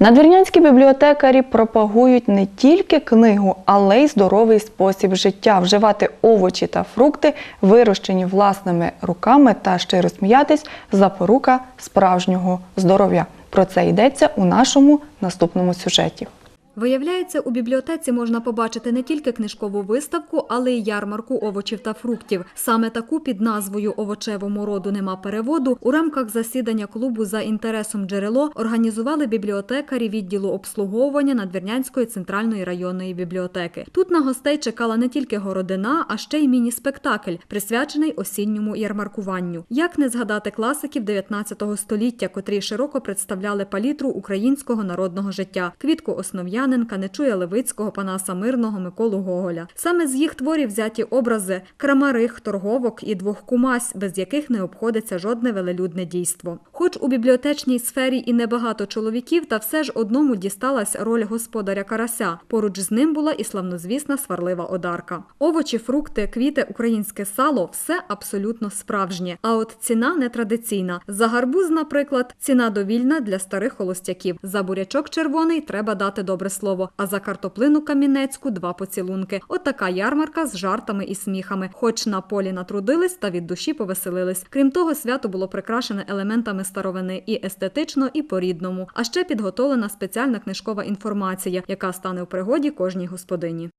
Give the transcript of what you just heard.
Надвірнянські бібліотекарі пропагують не тільки книгу, але й здоровий спосіб життя, вживати овочі та фрукти, вирощені власними руками та щиро сміятись запорука справжнього здоров'я. Про це йдеться у нашому наступному сюжеті. Виявляється, у бібліотеці можна побачити не тільки книжкову виставку, але й ярмарку овочів та фруктів. Саме таку під назвою Овочевому роду нема переводу у рамках засідання клубу за інтересом джерело організували бібліотекарі відділу обслуговування Надвірнянської центральної районної бібліотеки. Тут на гостей чекала не тільки городина, а ще й міні-спектакль, присвячений осінньому ярмаркуванню. Як не згадати класиків 19 століття, котрі широко представляли палітру українського народного життя: квітку Основ'яненка, Нечуя Левицького, Панаса Мирного, Миколу Гоголя. Саме з їх творів взяті образи крамарих, торговок і двох кумась, без яких не обходиться жодне велелюдне дійство. Хоч у бібліотечній сфері і небагато чоловіків, та все ж одному дісталась роль господаря карася. Поруч з ним була і славнозвісна сварлива одарка. Овочі, фрукти, квіти, українське сало все абсолютно справжнє. А от ціна нетрадиційна. За гарбуз, наприклад, ціна довільна для старих холостяків. За бурячок червоний треба дати добре слово, а за картоплину камінецьку два поцілунки. От така ярмарка з жартами і сміхами. Хоч на полі натрудились та від душі повеселились. Крім того, свято було прикрашене елементами старовини і естетично, і по-рідному. А ще підготовлена спеціальна книжкова інформація, яка стане в пригоді кожній господині.